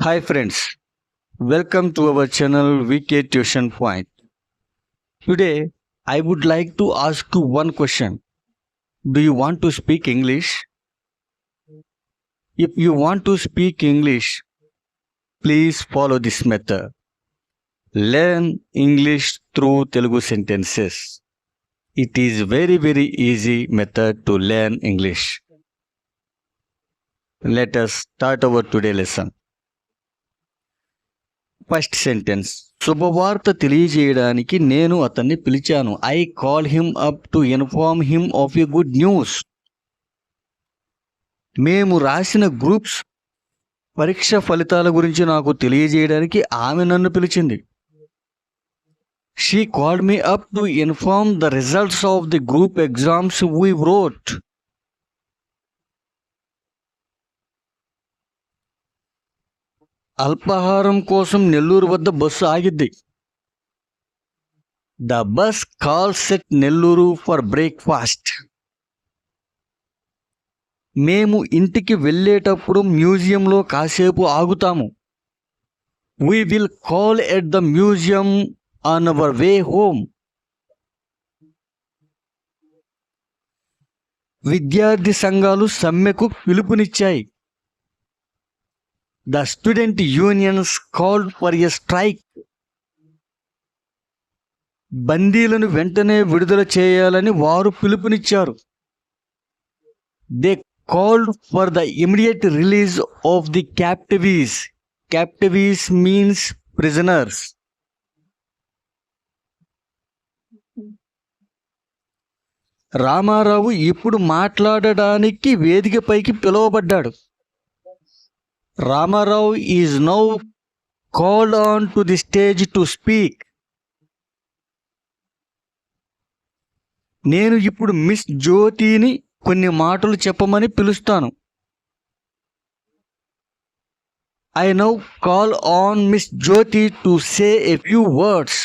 Hi friends, welcome to our channel VK Tuition Point. Today I would like to ask you one question. Do you want to speak English? If you want to speak English, please follow this method. Learn English through Telugu sentences. It is very very easy method to learn English. Let us start our today lesson. First sentence శుభవార్త తెలియజేయడానికి నేను అతన్ని పిలిచాను. I call him up to inform him of a good news మేము రాసిన groups పరీక్ష ఫలితాల గురించి నాకు తెలియజేయడానికి ఆమె నన్ను పిలిచింది. She called me up to inform the results of the group exams we wrote అల్పాహారం కోసం నెల్లూరు వద్ద bus ఆగిద్ది. The bus calls at Nellore for breakfast. మేము ఇంటికి వెళ్ళేటప్పుడు మ్యూజియంలో కాసేపు ఆగుతాము. We will call at the museum on our way home విద్యార్థి సంఘాలు సమ్మెకు పిలుపునిచ్చాయి. The student unions called for a strike బందీలను వెంటనే విడుదల చేయాలని వారు పిలుపునిచ్చారు. They called for the immediate release of the captives captives means prisoners Rama Rao ఇప్పుడు మాట్లాడడానికి వేదికపైకి పిలువబడ్డాడు. Rama Rao is now called on to the stage to speak. నేను ఇప్పుడు మిస్ జ్యోతిని కొన్ని మాటలు చెప్పమని పిలుస్తాను. I now call on miss Jyothi to say a few words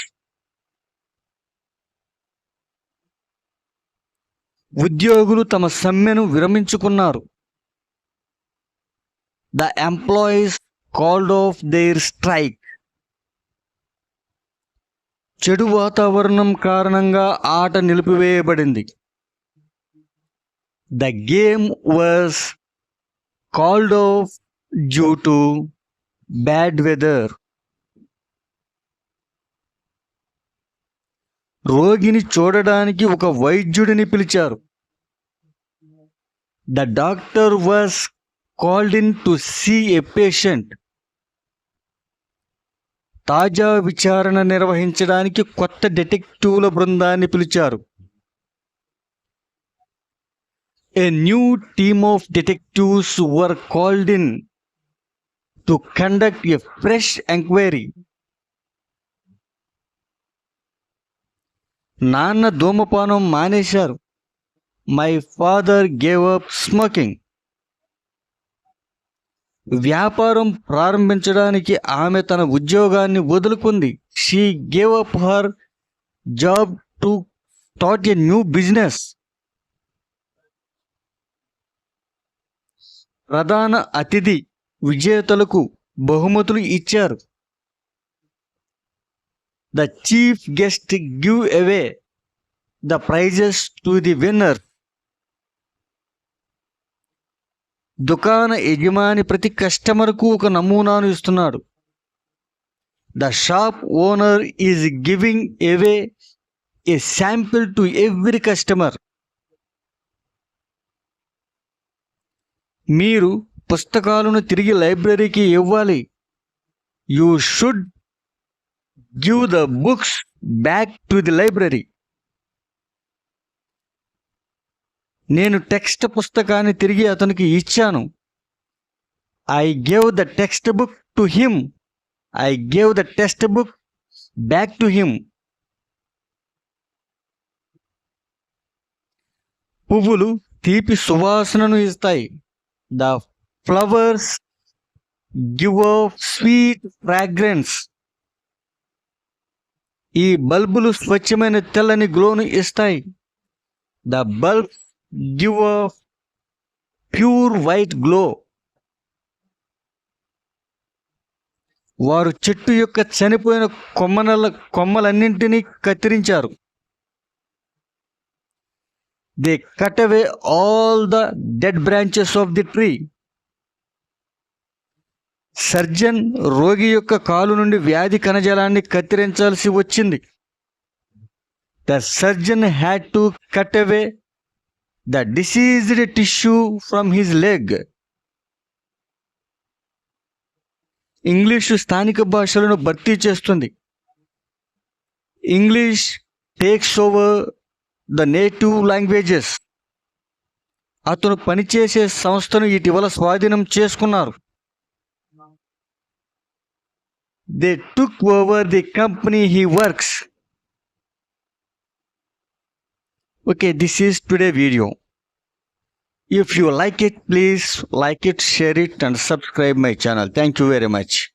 ఉద్యోగులు తమ సమ్మెను విరమించుకున్నారు. The employees called off their strike చెడు వాతావరణం కారణంగా ఆట నిలిపివేయబడింది. The game was called off due to bad weather రోగిని చూడడానికి ఒక వైద్యుడిని పిలిచారు. The doctor was called in to see a patient తాజా విచారణ నిర్వహించడానికి కొత్త డిటెక్టివ్ల బృందాన్ని పిలిచారు. A new team of detectives were called in to conduct a fresh enquiry నాన్న ధూమపానం మానేశారు. My father gave up smoking వ్యాపారం ప్రారంభించడానికి ఆమె తన ఉద్యోగాన్ని వదులుకుంది. She gave up her job to start a new business ప్రధాన అతిథి విజేతలకు బహుమతులు ఇచ్చారు. The chief guest give away the prizes to the winner దుకాణ యజమాని ప్రతి కస్టమర్కు ఒక నమూనాను ఇస్తున్నాడు. The shop owner is giving away a sample to every customer మీరు పుస్తకాలను తిరిగి లైబ్రరీకి ఇవ్వాలి. You should give the books back to the library నేను టెక్స్ట్ పుస్తకాన్ని తిరిగి అతనికి ఇచ్చాను. I gave the text book to him I gave the text book back to him పువ్వులు తీపి సువాసనను ఇస్తాయి. The flowers give sweet fragrance ఈ బల్బులు స్వచ్ఛమైన తెల్లని గ్లోను ఇస్తాయి. The bulb give a pure white glow వారు చెట్టు యొక్క చనిపోయిన కొమ్మల కొమ్మలన్నింటినీ కత్తిరించారు. They cut away all the dead branches of the tree surgeon రోగి యొక్క కాలు నుండి వ్యాధి కణజాలాన్ని కత్తిరించాల్సి వచ్చింది. The surgeon had to cut away the diseased tissue from his leg English స్థానిక భాషలను భర్తీ చేస్తుంది. English takes over the native languages అతను పనిచేసే సంస్థను ఇటీవల స్వాధీనం చేసుకున్నారు. They took over the company he works okay this is today video. If you like it please like it share it and subscribe my channel. Thank you very much.